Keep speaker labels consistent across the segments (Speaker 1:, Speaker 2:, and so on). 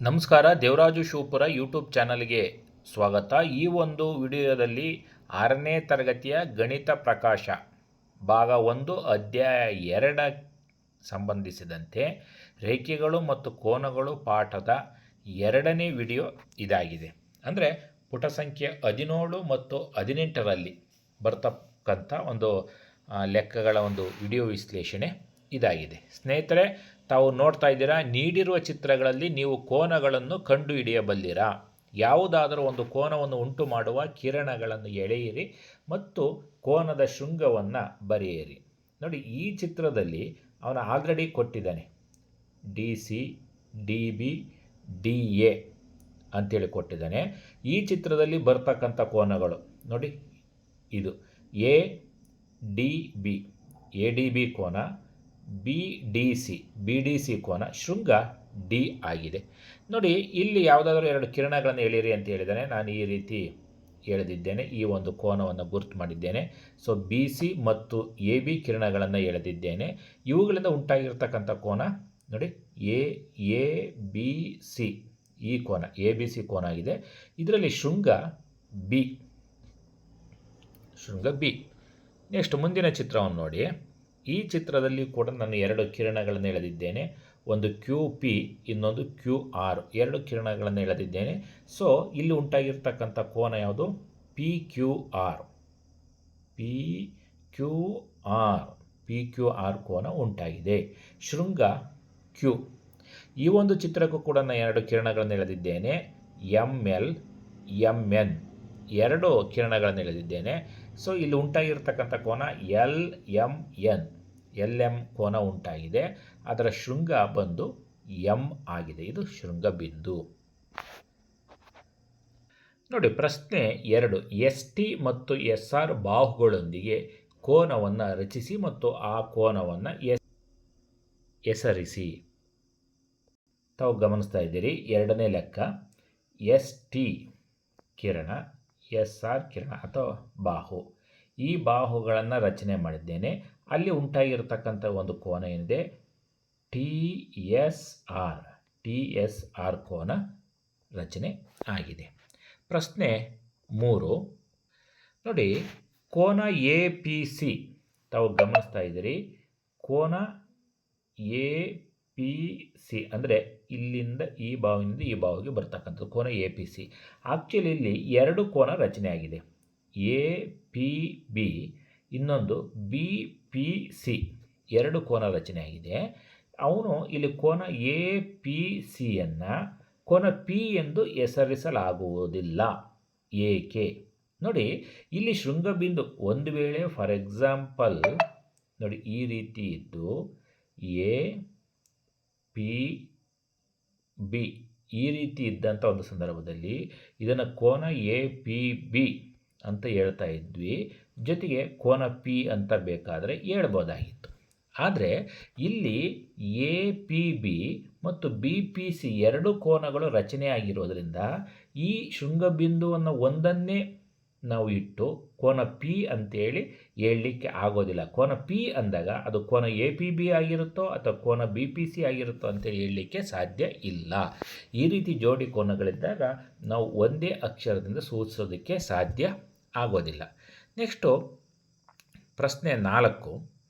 Speaker 1: ನಮಸ್ಕಾರ, ದೇವರಾಜು ಶಿವಪುರ ಯೂಟ್ಯೂಬ್ ಚಾನಲ್ಗೆ ಸ್ವಾಗತ. ಈ ಒಂದು ವಿಡಿಯೋದಲ್ಲಿ ಆರನೇ ತರಗತಿಯ ಗಣಿತ ಪ್ರಕಾಶ, ಭಾಗ ಒಂದು, ಅಧ್ಯಾಯ ಎರಡ ಸಂಬಂಧಿಸಿದಂತೆ ರೇಖೆಗಳು ಮತ್ತು ಕೋನಗಳು ಪಾಠದ ಎರಡನೇ ವಿಡಿಯೋ ಇದಾಗಿದೆ. ಅಂದರೆ ಪುಟ ಸಂಖ್ಯೆ ಹದಿನೇಳು ಮತ್ತು ಹದಿನೆಂಟರಲ್ಲಿ ಬರ್ತಕ್ಕಂಥ ಒಂದು ಲೆಕ್ಕಗಳ ಒಂದು ವಿಡಿಯೋ ವಿಶ್ಲೇಷಣೆ ಇದಾಗಿದೆ. ಸ್ನೇಹಿತರೆ ತಾವು ನೋಡ್ತಾ ಇದ್ದೀರಾ? ನೀಡಿರುವ ಚಿತ್ರಗಳಲ್ಲಿ ನೀವು ಕೋನಗಳನ್ನು ಕಂಡುಹಿಡಿಯಬಲ್ಲಿರಾ? ಯಾವುದಾದರೂ ಒಂದು ಕೋನವನ್ನು ಉಂಟು ಮಾಡುವ ಕಿರಣಗಳನ್ನು ಎಳೆಯಿರಿ ಮತ್ತು ಕೋನದ ಶೃಂಗವನ್ನು ಬರೆಯಿರಿ. ನೋಡಿ, ಈ ಚಿತ್ರದಲ್ಲಿ ಅವನು ಆಲ್ರೆಡಿ ಕೊಟ್ಟಿದ್ದಾನೆ. D C, D B, D A ಅಂತೇಳಿ ಕೊಟ್ಟಿದ್ದಾನೆ. ಈ ಚಿತ್ರದಲ್ಲಿ ಬರ್ತಕ್ಕಂಥ ಕೋನಗಳು. ನೋಡಿ, ಇದು A, D B. A, D B ಕೋನ B D C B D C ಕೋನ ಶೃಂಗ ಡಿ ಆಗಿದೆ. ನೋಡಿ, ಇಲ್ಲಿ ಯಾವುದಾದ್ರೂ ಎರಡು ಕಿರಣಗಳನ್ನು ಎಳೀರಿ ಅಂತ ಹೇಳಿದರೆ ನಾನು ಈ ರೀತಿ ಎಳೆದಿದ್ದೇನೆ, ಈ ಒಂದು ಕೋನವನ್ನು ಗುರುತು ಮಾಡಿದ್ದೇನೆ. ಸೊ ಬಿ ಸಿ ಮತ್ತು ಎ ಬಿ ಕಿರಣಗಳನ್ನು ಎಳೆದಿದ್ದೇನೆ. ಇವುಗಳಿಂದ ಉಂಟಾಗಿರ್ತಕ್ಕಂಥ ಕೋನ, ನೋಡಿ, ಎ ಎ, ಬಿ, ಸಿ, ಈ ಕೋನ, ಎ, ಬಿ, ಸಿ ಕೋನ ಆಗಿದೆ. ಇದರಲ್ಲಿ ಶೃಂಗ ಬಿ ಶೃಂಗ ಬಿ. ನೆಕ್ಸ್ಟ್ ಮುಂದಿನ ಚಿತ್ರವನ್ನು ನೋಡಿ. ಈ ಚಿತ್ರದಲ್ಲಿ ಕೂಡ ನಾನು ಎರಡು ಕಿರಣಗಳನ್ನು ಎಳೆದಿದ್ದೇನೆ. ಒಂದು ಕ್ಯೂ ಪಿ ಇನ್ನೊಂದು ಕ್ಯೂ ಆರ್ ಎರಡು ಕಿರಣಗಳನ್ನು ಎಳೆದಿದ್ದೇನೆ. ಸೊ ಇಲ್ಲಿ ಉಂಟಾಗಿರ್ತಕ್ಕಂಥ ಕೋನ ಯಾವುದು? P Q R P Q R P Q R ಕೋನ ಉಂಟಾಗಿದೆ. ಶೃಂಗ ಕ್ಯೂ ಈ ಒಂದು ಚಿತ್ರಕ್ಕೂ ಕೂಡ ನಾನು ಎರಡು ಕಿರಣಗಳನ್ನು ಎಳೆದಿದ್ದೇನೆ. ಎಂ ಎಲ್ ಎಂ ಎನ್ ಎರಡು ಕಿರಣಗಳನ್ನು ಎಳೆದಿದ್ದೇನೆ. ಸೊ ಇಲ್ಲಿ ಉಂಟಾಗಿರ್ತಕ್ಕಂಥ ಕೋನ L M N. L M ಕೋನ ಉಂಟಾಗಿದೆ. ಅದರ ಶೃಂಗ ಬಂದು ಎಂ ಆಗಿದೆ. ಇದು ಶೃಂಗ ಬಿಂದು. ನೋಡಿ, ಪ್ರಶ್ನೆ ಎರಡು. ಎಸ್ ಟಿ ಮತ್ತು ಎಸ್ ಆರ್ ಬಾಹುಗಳೊಂದಿಗೆ ಕೋನವನ್ನು ರಚಿಸಿ ಮತ್ತು ಆ ಕೋನವನ್ನು ಎಸ್ ಹೆಸರಿಸಿ. ತಾವು ಗಮನಿಸ್ತಾ ಇದ್ದೀರಿ. ಎರಡನೇ ಲೆಕ್ಕ, ಎಸ್ ಟಿ ಕಿರಣ. ಎಸ್ ಆರ್ ಕಿರಣ ಅಥವಾ ಬಾಹು. ಈ ಬಾಹುಗಳನ್ನು ರಚನೆ ಮಾಡಿದ್ದೇನೆ. ಅಲ್ಲಿ ಉಂಟಾಗಿರತಕ್ಕಂಥ ಒಂದು ಕೋನ ಏನಿದೆ? T S R, T S R ಕೋನ ರಚನೆ ಆಗಿದೆ. ಪ್ರಶ್ನೆ ಮೂರು. ನೋಡಿ, ಕೋನ ಎ ಪಿ ಸಿ ತಾವು ಗಮನಿಸ್ತಾ ಇದ್ದೀರಿ. ಕೋನ ಎ ಪಿ ಸಿ ಅಂದರೆ ಇಲ್ಲಿಂದ ಈ ಬಾವಿನಿಂದ ಈ ಬಾವಿಗೆ ಬರ್ತಕ್ಕಂಥದ್ದು ಕೋನ ಎ ಪಿ ಸಿ ಆ್ಯಕ್ಚುಲಿ ಇಲ್ಲಿ ಎರಡು ಕೋನ ರಚನೆ ಆಗಿದೆ. ಎ ಪಿ ಬಿ ಇನ್ನೊಂದು ಬಿ ಪಿ ಸಿ ಎರಡು ಕೋನ ರಚನೆ ಆಗಿದೆ. ಅವನು ಇಲ್ಲಿ ಕೋನ ಎ ಪಿ ಸಿಯನ್ನು ಕೋನ ಪಿ ಎಂದು ಹೆಸರಿಸಲಾಗುವುದಿಲ್ಲ. ಏಕೆ? ನೋಡಿ, ಇಲ್ಲಿ ಶೃಂಗಬಿಂದು ಒಂದು ವೇಳೆ ಫಾರ್ ಎಕ್ಸಾಂಪಲ್ ನೋಡಿ ಈ ರೀತಿ ಇದ್ದು ಎ ಪಿ, ಬಿ ಈ ರೀತಿ ಇದ್ದಂಥ ಒಂದು ಸಂದರ್ಭದಲ್ಲಿ ಇದನ್ನು ಕೋನ ಎ, ಪಿ, ಬಿ ಅಂತ ಹೇಳ್ತಾ ಇದ್ವಿ. ಜೊತೆಗೆ ಕೋನ ಪಿ ಅಂತ ಬೇಕಾದರೆ ಹೇಳ್ಬೋದಾಗಿತ್ತು. ಆದರೆ ಇಲ್ಲಿ ಎ, ಪಿ, ಬಿ ಮತ್ತು ಬಿ, ಪಿ, ಸಿ ಎರಡು ಕೋನಗಳು ರಚನೆ ಆಗಿರೋದ್ರಿಂದ ಈ ಶೃಂಗಬಿಂದುವನ್ನು ಒಂದನ್ನೇ ನಾವು ಇಟ್ಟು ಕೋನ ಪಿ ಅಂತೇಳಿ ಹೇಳಲಿಕ್ಕೆ ಆಗೋದಿಲ್ಲ. ಕೋನ ಪಿ ಅಂದಾಗ ಅದು ಕೋನ ಎ ಪಿ ಬಿ ಆಗಿರುತ್ತೋ ಅಥವಾ ಕೋನ ಬಿ ಪಿ ಸಿ ಆಗಿರುತ್ತೋ ಅಂತೇಳಿ ಹೇಳಲಿಕ್ಕೆ ಸಾಧ್ಯ ಇಲ್ಲ. ಈ ರೀತಿ ಜೋಡಿ ಕೋನಗಳಿದ್ದಾಗ ನಾವು ಒಂದೇ ಅಕ್ಷರದಿಂದ ಸೂಚಿಸೋದಕ್ಕೆ ಸಾಧ್ಯ ಆಗೋದಿಲ್ಲ. ನೆಕ್ಸ್ಟು ಪ್ರಶ್ನೆ ನಾಲ್ಕು.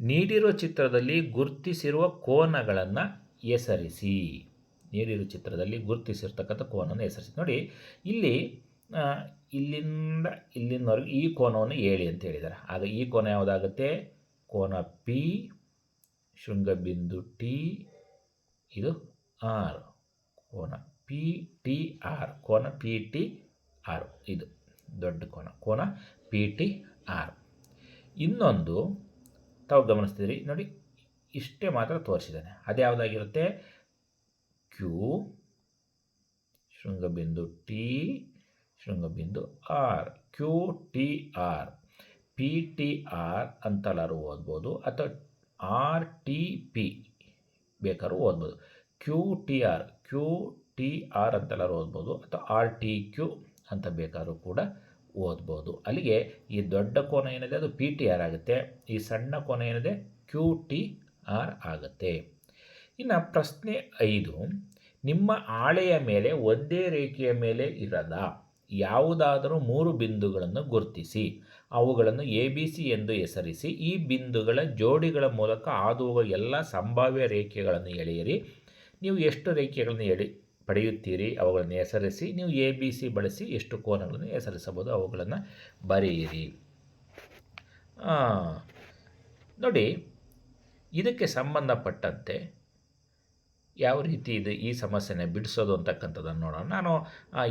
Speaker 1: ನೀಡಿರುವ ಚಿತ್ರದಲ್ಲಿ ಗುರುತಿಸಿರುವ ಕೋನಗಳನ್ನು ಹೆಸರಿಸಿ. ನೀಡಿರುವ ಚಿತ್ರದಲ್ಲಿ ಗುರುತಿಸಿರ್ತಕ್ಕಂಥ ಕೋನನ್ನು ಹೆಸರಿಸಿ. ನೋಡಿ, ಇಲ್ಲಿ ಇಲ್ಲಿಂದ ಇಲ್ಲಿಂದವರೆಗೆ ಈ ಕೋನವನ್ನು ಏಳಿ ಅಂತ ಹೇಳಿದ್ದಾರೆ. ಆಗ ಈ ಕೋನ ಯಾವುದಾಗುತ್ತೆ? ಕೋನ ಪಿ ಶೃಂಗಬಿಂದು ಟಿ, ಇದು ಆರ್. ಕೋನ ಪಿ ಟಿ ಆರ್. ಕೋನ ಪಿ ಟಿ ಆರ್. ಇದು ದೊಡ್ಡ ಕೋನ. ಕೋನ ಪಿ ಟಿ ಆರ್. ಇನ್ನೊಂದು ತಾವು ಗಮನಿಸ್ತೀರಿ ನೋಡಿ, ಇಷ್ಟೇ ಮಾತ್ರ ತೋರಿಸಿದ್ದಾನೆ. ಅದು ಯಾವುದಾಗಿರುತ್ತೆ? ಕ್ಯೂ ಶೃಂಗಬಿಂದು T ಶೃಂಗಬಿಂದು R, Q T R, P T R ಅಂತಲಾರು ಓದ್ಬೋದು, ಅಥವಾ ಆರ್ ಟಿ ಪಿ ಬೇಕಾದ್ರೂ ಓದ್ಬೋದು. Q T R, Q T R ಅಂತೆಲ್ಲರೂ ಓದ್ಬೋದು, ಅಥವಾ ಆರ್ ಟಿ ಕ್ಯೂ ಅಂತ ಬೇಕಾದ್ರೂ ಕೂಡ ಓದ್ಬೋದು. ಅಲ್ಲಿಗೆ ಈ ದೊಡ್ಡ ಕೋನ ಏನಿದೆ, ಅದು ಪಿ ಟಿ ಆರ್ ಆಗುತ್ತೆ. ಈ ಸಣ್ಣ ಕೋನ ಏನಿದೆ, ಕ್ಯೂ ಟಿ ಆರ್ ಆಗುತ್ತೆ. ಇನ್ನು ಪ್ರಶ್ನೆ ಐದು, ನಿಮ್ಮ ಹಾಳೆಯ ಮೇಲೆ ಒಂದೇ ರೇಖೆಯ ಮೇಲೆ ಇರದ ಯಾವುದಾದರೂ ಮೂರು ಬಿಂದುಗಳನ್ನು ಗುರುತಿಸಿ, ಅವುಗಳನ್ನು ಎ, ಬಿ, ಸಿ ಎಂದು ಹೆಸರಿಸಿ, ಈ ಬಿಂದುಗಳ ಜೋಡಿಗಳ ಮೂಲಕ ಹಾದುಹೋಗುವ ಎಲ್ಲ ಸಂಭಾವ್ಯ ರೇಖೆಗಳನ್ನು ಎಳೆಯಿರಿ. ನೀವು ಎಷ್ಟು ರೇಖೆಗಳನ್ನು ಎಳಿ, ಪಡೆಯುತ್ತೀರಿ ಅವುಗಳನ್ನು ಹೆಸರಿಸಿ, ನೀವು ಎ, ಬಿ, ಸಿ ಬಳಸಿ ಎಷ್ಟು ಕೋನಗಳನ್ನು ಹೆಸರಿಸಬಹುದು ಅವುಗಳನ್ನು ಬರೆಯಿರಿ. ನೋಡಿ, ಇದಕ್ಕೆ ಸಂಬಂಧಪಟ್ಟಂತೆ ಯಾವ ರೀತಿ ಇದು ಈ ಸಮಸ್ಯೆನ ಬಿಡಿಸೋದು ಅಂತಕ್ಕಂಥದ್ದನ್ನು ನೋಡೋಣ. ನಾನು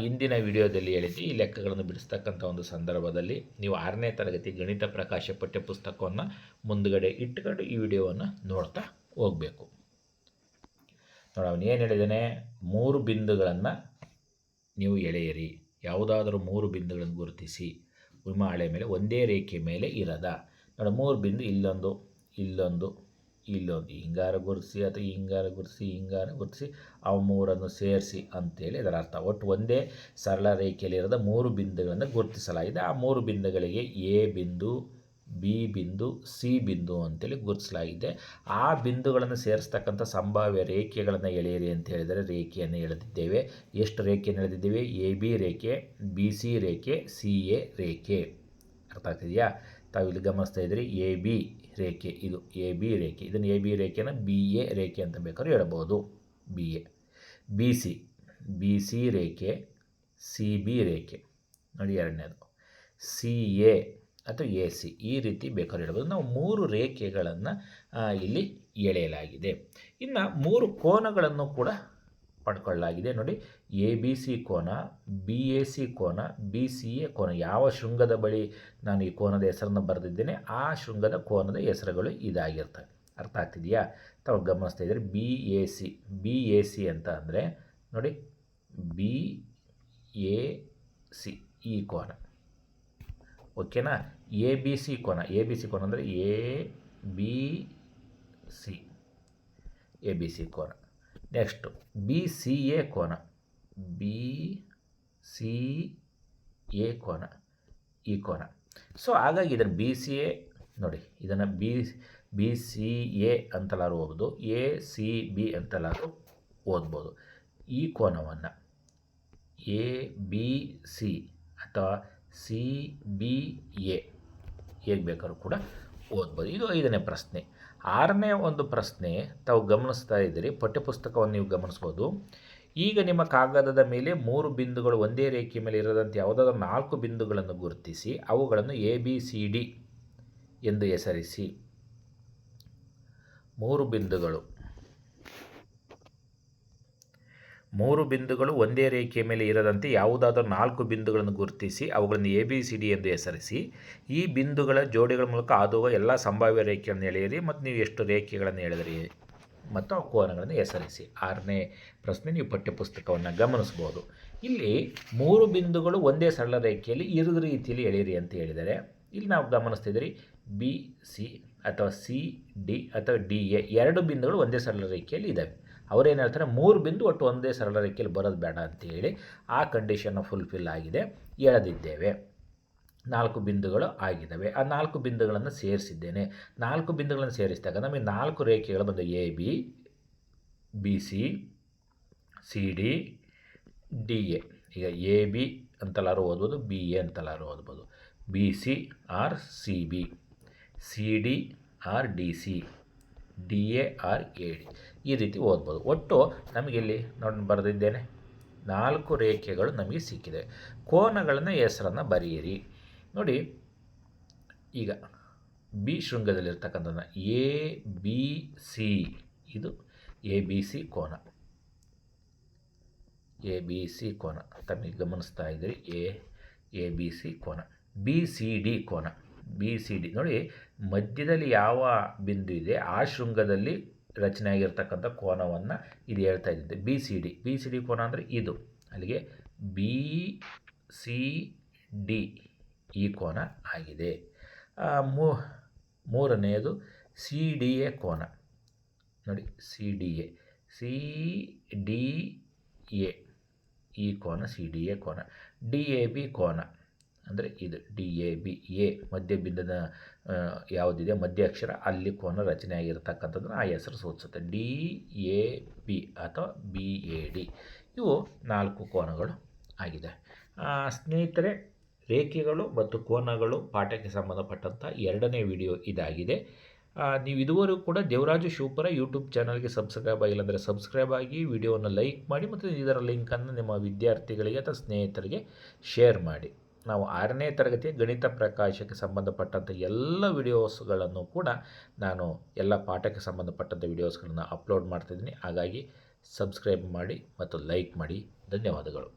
Speaker 1: ಇಂದಿನ ವಿಡಿಯೋದಲ್ಲಿ ಹೇಳಿದ್ದೆ, ಈ ಲೆಕ್ಕಗಳನ್ನು ಬಿಡಿಸ್ತಕ್ಕಂಥ ಒಂದು ಸಂದರ್ಭದಲ್ಲಿ ನೀವು ಆರನೇ ತರಗತಿ ಗಣಿತ ಪ್ರಕಾಶ ಪಠ್ಯ ಪುಸ್ತಕವನ್ನು ಮುಂದುಗಡೆ ಇಟ್ಟುಕೊಂಡು ಈ ವಿಡಿಯೋವನ್ನು ನೋಡ್ತಾ ಹೋಗಬೇಕು. ನೋಡಿ, ಅವನು ಏನು ಹೇಳಿದ್ದಾನೆ? ಮೂರು ಬಿಂದುಗಳನ್ನು ನೀವು ಎಳೆಯಿರಿ. ಯಾವುದಾದರೂ ಮೂರು ಬಿಂದುಗಳನ್ನು ಗುರುತಿಸಿ. ವಿಮಾಳೆ ಮೇಲೆ ಒಂದೇ ರೇಖೆ ಮೇಲೆ ಇರದ. ನೋಡಿ, ಮೂರು ಬಿಂದು ಇಲ್ಲೊಂದು ಇಲ್ಲೊಂದು ಇಲ್ಲೊಂದು ಹಿಂಗಾರ ಗುರ್ಸಿ ಅಥವಾ ಹಿಂಗಾರ ಗುರ್ಸಿ ಹಿಂಗಾರ ಗುರುತಿಸಿ, ಅವು ಮೂರನ್ನು ಸೇರಿಸಿ ಅಂತೇಳಿ ಅದರ ಅರ್ಥ. ಒಟ್ಟು ಒಂದೇ ಸರಳ ರೇಖೆಯಲ್ಲಿರದ ಮೂರು ಬಿಂದುಗಳನ್ನು ಗುರುತಿಸಲಾಗಿದೆ. ಆ ಮೂರು ಬಿಂದುಗಳಿಗೆ ಎ ಬಿಂದು, ಬಿ ಬಿಂದು, ಸಿ ಬಿಂದು ಅಂತೇಳಿ ಗುರುತಿಸಲಾಗಿದೆ. ಆ ಬಿಂದುಗಳನ್ನು ಸೇರಿಸ್ತಕ್ಕಂಥ ಸಂಭಾವ್ಯ ರೇಖೆಗಳನ್ನು ಎಳೆಯಿರಿ ಅಂತ ಹೇಳಿದರೆ ರೇಖೆಯನ್ನು ಎಳೆದಿದ್ದೇವೆ. ಎಷ್ಟು ರೇಖೆಯನ್ನು ಎಳೆದಿದ್ದೇವೆ? ಎ, ಬಿ ರೇಖೆ, ಬಿ, ಸಿ ರೇಖೆ, ಸಿ, ಎ ರೇಖೆ. ಅರ್ಥ ಆಗ್ತಿದೆಯಾ? ತಾವು ಇಲ್ಲಿ ಗಮನಿಸ್ತಾ ಇದ್ದೀರಿ. ಎ, ಬಿ ರೇಖೆ, ಇದು ಎ, ಬಿ ರೇಖೆ. ಇದನ್ನು ಎ, ಬಿ ರೇಖೆನ ಬಿ, ಎ ರೇಖೆ ಅಂತ ಬೇಕಾದ್ರೂ ಹೇಳ್ಬೋದು. B, A. B, C. B, C ರೇಖೆ, ಸಿ, ಬಿ ರೇಖೆ. ನೋಡಿ ಎರಡನೇದು. ಸಿ, ಎ ಅಥವಾ ಎ, ಸಿ. ಈ ರೀತಿ ಬೇಕಾದ್ರೆ ಹೇಳ್ಬೋದು. ನಾವು ಮೂರು ರೇಖೆಗಳನ್ನು ಇಲ್ಲಿ ಎಳೆಯಲಾಗಿದೆ. ಇನ್ನು ಮೂರು ಕೋನಗಳನ್ನು ಕೂಡ ಪಡ್ಕೊಳ್ಳಲಾಗಿದೆ. ನೋಡಿ, ಎ, ಬಿ, ಸಿ ಕೋನ, ಬಿ, ಎ, ಸಿ ಕೋನ, ಬಿ, ಸಿ, ಎ ಕೋನ, ಯಾವ ಶೃಂಗದ ಬಳಿ ನಾನು ಈ ಕೋನದ ಹೆಸರನ್ನು ಬರೆದಿದ್ದೇನೆ, ಆ ಶೃಂಗದ ಕೋನದ ಹೆಸರುಗಳು ಇದಾಗಿರ್ತವೆ. ಅರ್ಥ ಆಗ್ತಿದೆಯಾ? ತಾವು ಗಮನಿಸ್ತಾ ಇದ್ದರೆ, B, A, C, B, A, C ಅಂತ ಅಂದರೆ, ನೋಡಿ, ಬಿ, ಎ, ಸಿ, ಈ ಕೋನ. ಓಕೆನಾ? ಎ, ಬಿ, ಸಿ ಕೋನ, ಎ, ಬಿ, ಸಿ ಕೋನ ಅಂದರೆ A, B, C, A, B, C ಕೋನ. ನೆಕ್ಸ್ಟು ಬಿ ಸಿ ಎ ಕೋನ. ಬಿ ಸಿ ಎ ಕೋನ. ಈ ಕೋನ. ಸೊ ಹಾಗಾಗಿ ಇದನ್ನು ಬಿ ಸಿ ಎ ನೋಡಿ, ಇದನ್ನು ಬಿ ಬಿ ಸಿ ಎ ಅಂತಲಾರು ಓದ್ಬೋದು ಎ ಸಿ ಬಿ ಅಂತಲಾರು ಓದ್ಬೋದು. ಈ ಕೋನವನ್ನು ಎ ಬಿ ಸಿ ಅಥವಾ ಸಿ ಬಿ ಎ ಹೇಗೆ ಬೇಕಾದ್ರೂ ಕೂಡ ಓದ್ಬೋದು. ಇದು ಐದನೇ ಪ್ರಶ್ನೆ. ಆರನೇ ಒಂದು ಪ್ರಶ್ನೆ ತಾವು ಗಮನಿಸ್ತಾ ಇದ್ದೀರಿ, ಪಠ್ಯಪುಸ್ತಕವನ್ನು ನೀವು ಗಮನಿಸ್ಬೋದು. ಈಗ ನಿಮ್ಮ ಕಾಗದದ ಮೇಲೆ ಮೂರು ಬಿಂದುಗಳು ಒಂದೇ ರೇಖೆ ಮೇಲೆ ಇರದಂತೆ ಯಾವುದಾದ್ರೂ ನಾಲ್ಕು ಬಿಂದುಗಳನ್ನು ಗುರುತಿಸಿ, ಅವುಗಳನ್ನು ಎ, ಬಿ, ಸಿ, ಡಿ ಎಂದು ಹೆಸರಿಸಿ. ಮೂರು ಬಿಂದುಗಳು. ಮೂರು ಬಿಂದುಗಳು ಒಂದೇ ರೇಖೆಯ ಮೇಲೆ ಇರದಂತೆ ಯಾವುದಾದರೂ ನಾಲ್ಕು ಬಿಂದುಗಳನ್ನು ಗುರುತಿಸಿ ಅವುಗಳನ್ನು ಎ ಬಿ ಸಿ ಡಿ ಎಂದು ಹೆಸರಿಸಿ ಈ ಬಿಂದುಗಳ ಜೋಡಿಗಳ ಮೂಲಕ ಆದುವ ಎಲ್ಲ ಸಂಭಾವ್ಯ ರೇಖೆಗಳನ್ನು ಎಳೆಯಿರಿ ಮತ್ತು ನೀವು ಎಷ್ಟು ರೇಖೆಗಳನ್ನು ಎಳೆದಿರಿ ಮತ್ತು ಆ ಕೋನಗಳನ್ನು ಹೆಸರಿಸಿ. ಆರನೇ ಪ್ರಶ್ನೆ, ನೀವು ಪಠ್ಯಪುಸ್ತಕವನ್ನು ಗಮನಿಸ್ಬೋದು. ಇಲ್ಲಿ ಮೂರು ಬಿಂದುಗಳು ಒಂದೇ ಸರಳ ರೇಖೆಯಲ್ಲಿ ಇರದ ರೀತಿಯಲ್ಲಿ ಎಳೆಯಿರಿ ಅಂತ ಹೇಳಿದರೆ, ಇಲ್ಲಿ ನಾವು ಗಮನಿಸ್ತಿದ್ದೀರಿ ಬಿ ಸಿ ಅಥವಾ ಸಿ ಡಿ ಅಥವಾ ಡಿ ಎ ಎರಡು ಬಿಂದುಗಳು ಒಂದೇ ಸರಳ ರೇಖೆಯಲ್ಲಿ ಇದ್ದಾವೆ. ಅವರೇನು ಹೇಳ್ತಾರೆ, ಮೂರು ಬಿಂದು ಒಟ್ಟು ಒಂದೇ ಸರಳ ರೇಖೆಯಲ್ಲಿ ಬರೋದು ಬೇಡ ಅಂತೇಳಿ ಆ ಕಂಡೀಷನ್ನು ಫುಲ್ಫಿಲ್ ಆಗಿದೆ ಎಳೆದಿದ್ದೇವೆ. ನಾಲ್ಕು ಬಿಂದುಗಳು ಆಗಿದ್ದಾವೆ. ಆ ನಾಲ್ಕು ಬಿಂದುಗಳನ್ನು ಸೇರಿಸಿದ್ದೇನೆ. ನಾಲ್ಕು ಬಿಂದುಗಳನ್ನು ಸೇರಿಸಿದಾಗ ನಮಗೆ ನಾಲ್ಕು ರೇಖೆಗಳು ಬಂದು A B B C C D D A ಈಗ ಎ ಬಿ ಅಂತಲಾರು ಓದ್ಬೋದು ಬಿ ಎ ಅಂತಲಾರು ಓದ್ಬೋದು. B C R C B C D R D C D A R A D ಈ ರೀತಿ ಓದ್ಬೋದು. ಒಟ್ಟು ನಮಗೆ ಇಲ್ಲಿ ನೋಡಿ ಬರೆದಿದ್ದೇನೆ. ನಾಲ್ಕು ರೇಖೆಗಳು ನಮಗೆ ಸಿಕ್ಕಿದೆ. ಕೋನಗಳನ್ನು ಹೆಸರನ್ನು ಬರೆಯಿರಿ. ನೋಡಿ, ಈಗ ಬಿ ಶೃಂಗದಲ್ಲಿರ್ತಕ್ಕಂಥ ಎ, ಬಿ, ಸಿ, ಇದು ಎ, ಬಿ, ಸಿ ಕೋನ. ಎ, ಬಿ, ಸಿ ಕೋನ. ತಮಗೆ ಗಮನಿಸ್ತಾ ಇದ್ದೀರಿ. ಎ ಎ, ಬಿ, ಸಿ ಕೋನ. ಬಿ, ಸಿ, ಡಿ ಕೋನ. B, C, D. ನೋಡಿ, ಮಧ್ಯದಲ್ಲಿ ಯಾವ ಬಿಂದು ಇದೆ? ಆ ಶೃಂಗದಲ್ಲಿ ರಚನೆ ಆಗಿರ್ತಕ್ಕಂಥ ಕೋನವನ್ನು ಇದು ಹೇಳ್ತಾ ಇದ್ದಂತೆ B, C, D. B, C, D ಕೋನ ಅಂದರೆ ಇದು. ಅಲ್ಲಿಗೆ ಬಿ, ಸಿ, ಡಿ ಈ ಕೋನ ಆಗಿದೆ. ಮೂರನೆಯದು ಸಿ, ಡಿ ಎ ಕೋನ. ನೋಡಿ, C, D A. C, D A ಈ ಕೋನ, ಸಿ, ಡಿ ಎ ಕೋನ. ಡಿ ಎ ಬಿ ಕೋನ. ಅಂದರೆ ಇದು ಡಿ ಎ ಬಿ ಎ ಮಧ್ಯ ಬಿಂದದ ಯಾವುದಿದೆ? ಮಧ್ಯ ಅಕ್ಷರ ಅಲ್ಲಿ ಕೋನ ರಚನೆ ಆಗಿರತಕ್ಕಂಥದ್ದನ್ನು ಆ ಹೆಸರು ಸೂಚಿಸುತ್ತೆ. ಡಿ ಎ ಬಿ ಅಥವಾ ಬಿ ಎ ಡಿ ಇವು ನಾಲ್ಕು ಕೋನಗಳು ಆಗಿದೆ. ಸ್ನೇಹಿತರೆ, ರೇಖೆಗಳು ಮತ್ತು ಕೋನಗಳು ಪಾಠಕ್ಕೆ ಸಂಬಂಧಪಟ್ಟಂಥ ಎರಡನೇ ವಿಡಿಯೋ ಇದಾಗಿದೆ. ನೀವು ಇದುವರೆಗೂ ಕೂಡ ದೇವರಾಜು ಶಿವಪುರ ಯೂಟ್ಯೂಬ್ ಚಾನಲ್ಗೆ ಸಬ್ಸ್ಕ್ರೈಬ್ ಆಗಿಲ್ಲ ಅಂದರೆ ಸಬ್ಸ್ಕ್ರೈಬ್ ಆಗಿ ವಿಡಿಯೋವನ್ನು ಲೈಕ್ ಮಾಡಿ ಮತ್ತು ಇದರ ಲಿಂಕನ್ನು ನಿಮ್ಮ ವಿದ್ಯಾರ್ಥಿಗಳಿಗೆ ಅಥವಾ ಸ್ನೇಹಿತರಿಗೆ ಶೇರ್ ಮಾಡಿ. ನಾವು ಆರನೇ ತರಗತಿಯ ಗಣಿತ ಪ್ರಕಾಶಕ್ಕೆ ಸಂಬಂಧಪಟ್ಟಂಥ ಎಲ್ಲ ವಿಡಿಯೋಸ್ಗಳನ್ನು ಕೂಡ ನಾನು ಎಲ್ಲ ಪಾಠಕ್ಕೆ ಸಂಬಂಧಪಟ್ಟಂಥ ವಿಡಿಯೋಸ್ಗಳನ್ನು ಅಪ್ಲೋಡ್ ಮಾಡ್ತಿದ್ದೀನಿ. ಹಾಗಾಗಿ ಸಬ್ಸ್ಕ್ರೈಬ್ ಮಾಡಿ ಮತ್ತು ಲೈಕ್ ಮಾಡಿ. ಧನ್ಯವಾದಗಳು.